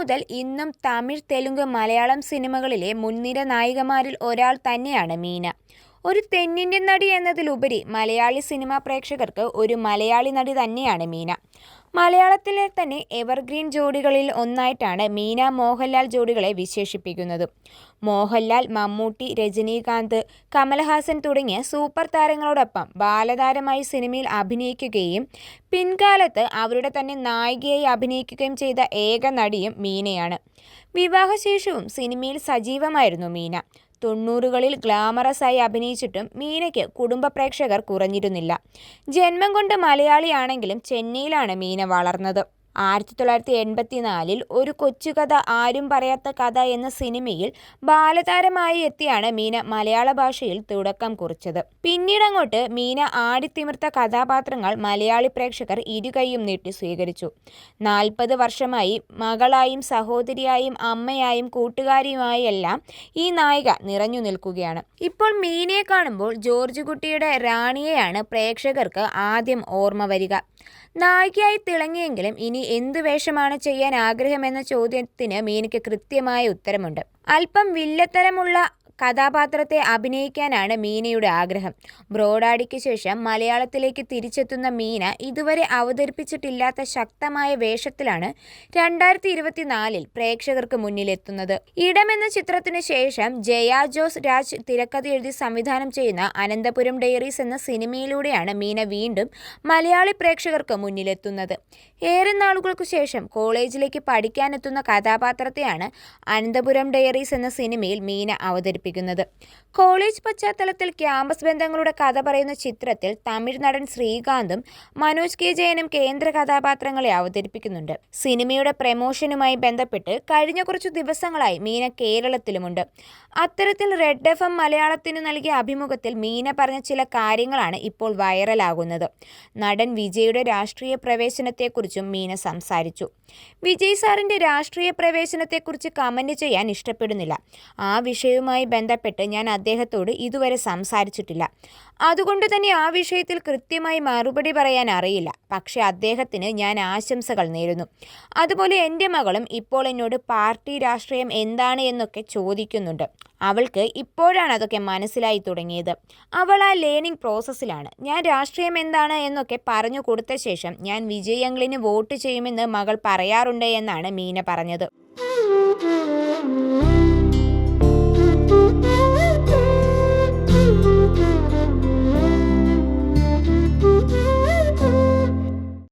മുതൽ ഇന്നും തമിഴ് തെലുങ്ക് മലയാളം സിനിമകളിലെ മുൻനിര നായികമാരിൽ ഒരാൾ തന്നെയാണ് മീന. ഒരു തെന്നിന്ത്യൻ നടി എന്നതിലുപരി മലയാളി സിനിമാ പ്രേക്ഷകർക്ക് ഒരു മലയാളി നടി തന്നെയാണ് മീന. മലയാളത്തിലെ തന്നെ എവർഗ്രീൻ ജോഡികളിൽ ഒന്നായിട്ടാണ് മീന മോഹൻലാൽ ജോഡികളെ വിശേഷിപ്പിക്കുന്നത്. മോഹൻലാൽ മമ്മൂട്ടി രജനീകാന്ത് കമൽഹാസൻ തുടങ്ങിയ സൂപ്പർ താരങ്ങളോടൊപ്പം ബാലതാരമായി സിനിമയിൽ അഭിനയിക്കുകയും പിൻകാലത്ത് അവരുടെ തന്നെ നായികയായി അഭിനയിക്കുകയും ചെയ്ത ഏക നടിയും മീനയാണ്. വിവാഹശേഷവും സിനിമയിൽ സജീവമായിരുന്നു മീന. തൊണ്ണൂറുകളിൽ ഗ്ലാമറസായി അഭിനയിച്ചിട്ടും മീനയ്ക്ക് കുടുംബ പ്രേക്ഷകർ കുറഞ്ഞിരുന്നില്ല. ജന്മം കൊണ്ട് മലയാളിയാണെങ്കിലും ചെന്നൈയിലാണ് മീന വളർന്നത്. ആയിരത്തി തൊള്ളായിരത്തി എൺപത്തി നാലിൽ ഒരു കൊച്ചുകഥ ആരും പറയാത്ത കഥ എന്ന സിനിമയിൽ ബാലതാരമായി എത്തിയാണ് മീന മലയാള ഭാഷയിൽ തുടക്കം കുറിച്ചത്. പിന്നീടങ്ങോട്ട് മീന ആടിത്തിമിർത്ത കഥാപാത്രങ്ങൾ മലയാളി പ്രേക്ഷകർ ഇരുകൈയും നീട്ടി സ്വീകരിച്ചു. നാൽപ്പത് വർഷമായി മകളായും സഹോദരിയായും അമ്മയായും കൂട്ടുകാരിയുമായി എല്ലാം ഈ നായിക നിറഞ്ഞു നിൽക്കുകയാണ്. ഇപ്പോൾ മീനയെ കാണുമ്പോൾ ജോർജ് കുട്ടിയുടെ റാണിയെയാണ് പ്രേക്ഷകർക്ക് ആദ്യം ഓർമ്മ വരിക. നായികയായി തിളങ്ങിയെങ്കിലും ഇനി എന്ത് വേഷമാണ് ചെയ്യാൻ ആഗ്രഹമെന്ന ചോദ്യത്തിന് മീനയ്ക്ക് കൃത്യമായ ഉത്തരമുണ്ട്. അല്പം വില്ലത്തരമുള്ള കഥാപാത്രത്തെ അഭിനയിക്കാനാണ് മീനയുടെ ആഗ്രഹം. ബ്രോഡാടിക്ക് ശേഷം മലയാളത്തിലേക്ക് തിരിച്ചെത്തുന്ന മീന ഇതുവരെ അവതരിപ്പിച്ചിട്ടില്ലാത്ത ശക്തമായ വേഷത്തിലാണ് രണ്ടായിരത്തി ഇരുപത്തിനാലിൽ പ്രേക്ഷകർക്ക് മുന്നിലെത്തുന്നത്. ഇടമെന്ന ചിത്രത്തിന് ശേഷം ജയ ജോസ് രാജ് തിരക്കഥ എഴുതി സംവിധാനം ചെയ്യുന്ന അനന്തപുരം ഡയറീസ് എന്ന സിനിമയിലൂടെയാണ് മീന വീണ്ടും മലയാളി പ്രേക്ഷകർക്ക് മുന്നിലെത്തുന്നത്. ഏറെ നാളുകൾക്കു ശേഷം കോളേജിലേക്ക് പഠിക്കാനെത്തുന്ന കഥാപാത്രത്തെയാണ് അനന്തപുരം ഡയറീസ് എന്ന സിനിമയിൽ മീന അവതരിപ്പിക്കുന്നത്. കോളേജ് പശ്ചാത്തലത്തിൽ ക്യാമ്പസ് ബന്ധങ്ങളുടെ കഥ പറയുന്ന ചിത്രത്തിൽ തമിഴ് നടൻ ശ്രീകാന്തും മനോജ് കെ ജയനും കേന്ദ്ര കഥാപാത്രങ്ങളെ അവതരിപ്പിക്കുന്നുണ്ട്. സിനിമയുടെ പ്രമോഷനുമായി ബന്ധപ്പെട്ട് കഴിഞ്ഞ കുറച്ചു ദിവസങ്ങളായി മീന കേരളത്തിലുമുണ്ട്. അത്തരത്തിൽ റെഡ് എഫ് എം മലയാളത്തിന് നൽകിയ അഭിമുഖത്തിൽ മീന പറഞ്ഞ ചില കാര്യങ്ങളാണ് ഇപ്പോൾ വൈറലാകുന്നത്. നടൻ വിജയുടെ രാഷ്ട്രീയ പ്രവേശനത്തെക്കുറിച്ചും മീന സംസാരിച്ചു. വിജയ് സാറിന്റെ രാഷ്ട്രീയ പ്രവേശനത്തെക്കുറിച്ച് കമന്റ് ചെയ്യാൻ ഇഷ്ടപ്പെടുന്നില്ല. ആ വിഷയവുമായി ബന്ധപ്പെട്ട് ഞാൻ അദ്ദേഹത്തോട് ഇതുവരെ സംസാരിച്ചിട്ടില്ല. അതുകൊണ്ട് തന്നെ ആ വിഷയത്തിൽ കൃത്യമായി മറുപടി പറയാൻ അറിയില്ല. പക്ഷേ അദ്ദേഹത്തിന് ഞാൻ ആശംസകൾ നേരുന്നു. അതുപോലെ എന്റെ മകളും ഇപ്പോൾ എന്നോട് പാർട്ടി രാഷ്ട്രീയം എന്താണ് എന്നൊക്കെ ചോദിക്കുന്നുണ്ട്. അവൾക്ക് ഇപ്പോഴാണ് അതൊക്കെ മനസ്സിലായി തുടങ്ങിയത്. അവൾ ആ ലേണിംഗ് പ്രോസസ്സിലാണ് ഞാൻ രാഷ്ട്രീയം എന്താണ് എന്നൊക്കെ പറഞ്ഞു കൊടുത്ത ശേഷം ഞാൻ വിജയങ്ങളിന് വോട്ട് ചെയ്യുമെന്ന് മകൾ പറയാറുണ്ട് എന്നാണ് മീന പറഞ്ഞത്.